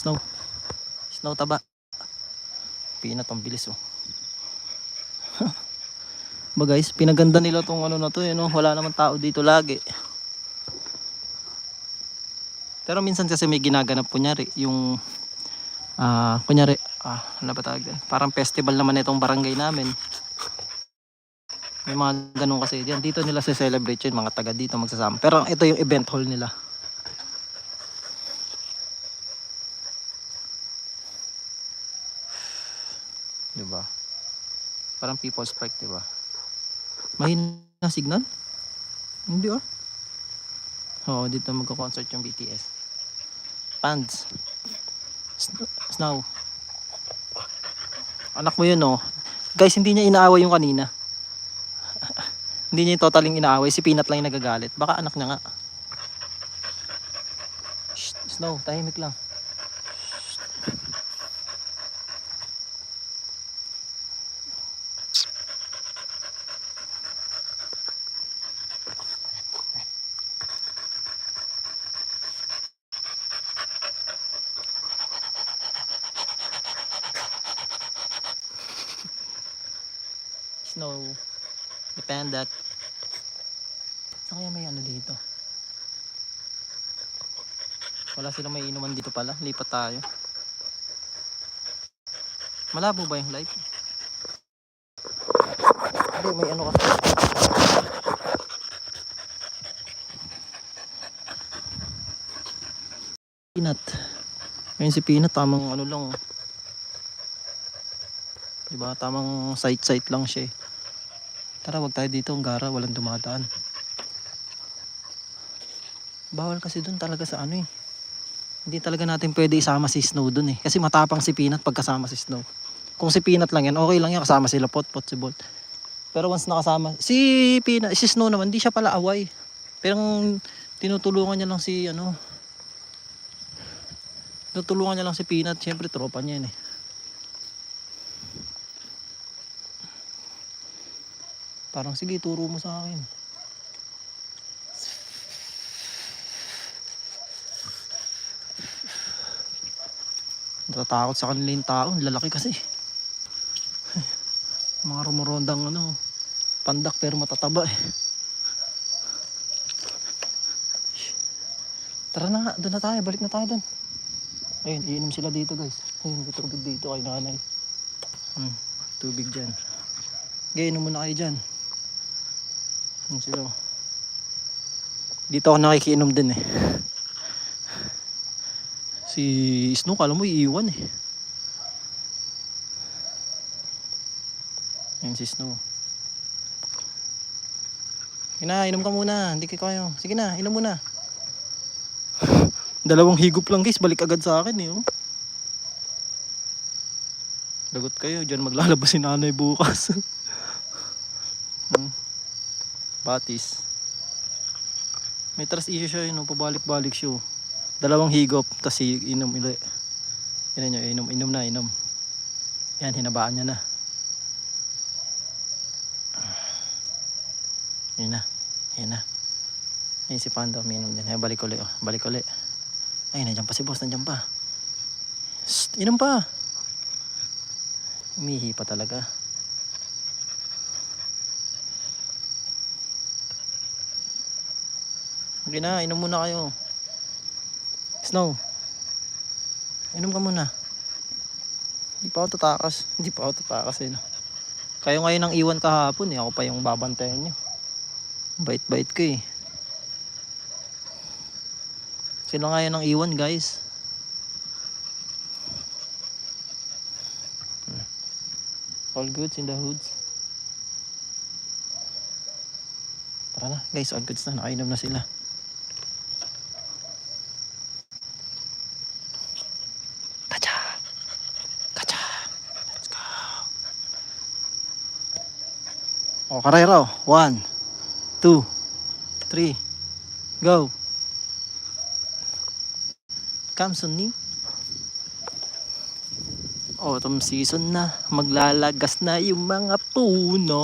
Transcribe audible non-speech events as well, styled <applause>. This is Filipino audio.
Snow. Snow taba. Pinat ang bilis oh. <laughs> ba guys, pinaganda nila tong ano na to eh, no? Wala naman tao dito lagi. Pero minsan kasi may ginaganap kunyari yung ah kunyari ah ano ba tawag din? Parang festival naman itong barangay namin. May mga ganun kasi diyan. Dito nila sa celebrate yun, mga taga dito magsasama. Pero ito yung event hall nila. Di ba? Parang People's Park, di ba? Mahina signal? Hindi ah. Oo, dito magko-concert yung BTS. Pants. Sn- Snow. Anak mo yun oh. Guys, hindi niya inaaway yung kanina. <laughs> hindi niya totaling inaaway. Si Peanut lang yung nagagalit. Baka anak niya nga. Shh, Snow, tahimik lang. Snow. Dependent. Saan kaya may ano dito? Wala silang may inuman dito pala. Lipat tayo. Malabo ba yung light? Hindi, may ano kasi. Peanut. Ngayon si Peanut, tamang ano lang. oh. Diba? Tamang sight-sight lang siya eh. Tara, wag tayo dito. Ang gara, walang dumadaan. Bawal kasi dun talaga sa ano eh. Hindi talaga natin pwede isama si Snow dun eh. Kasi matapang si Peanut pagkasama si Snow. Kung si Peanut lang yan, okay lang yan. Kasama sila Pot, Pot, si Bolt. Pero once nakasama, si Peanut, si Snow naman, di siya pala away. Pero tinutulungan niya lang si ano, tinutulungan niya lang si Peanut. Siyempre, tropa niya yun eh. Parang sige, turo mo sa akin. Natatakot sa kanila yung tao. Lalaki kasi. <laughs> Mga rumurondang ano, pandak pero matataba eh. Tara na nga, doon na tayo. Balik na tayo doon. Ayun, iinom sila dito guys. Ayun, may tubig dito kay nanay. Hmm, tubig dyan. Okay, inom muna kayo dyan. Oh. Dito ako nakikiinom din eh. Si Snow, kala mo iiwan eh. Ayun si Snow. Sige na, inom ka muna. Hindi kayo kayo. Sige na, inom muna. <laughs> Dalawang higop lang guys, balik agad sa akin eh. Oh. Lagot kayo, dyan maglalabas si nanay bukas. <laughs> hmm. Batis. May trust issue siya yun, oh. pabalik-balik siya. oh. Dalawang higop, i- inom ulit. Yan nyo, inom, inom na, inom. Yan, hinabaan niya na. Yan na, yan na. Ayun si Panda, uminom din. Ay, balik ulit, oh. balik ulit. Ay, nandiyan pa si boss, nandiyan pa. Shh, inom pa. Umihi pa talaga. Okay na, inom muna kayo. Snow. Inom ka muna. Hindi pa ako tatakas. Hindi pa ako tatakas eh. No? Kayo ngayon ang iwan kahapon eh. Ako pa yung babantayan nyo. Bait-bait ko eh. Sila ngayon ang iwan guys. Hmm. All goods in the hoods. Tara na guys, all goods na. Nakainom na sila. O, karera o. One, two, three, go! Kamson ni Autumn season na, maglalagas na yung mga puno.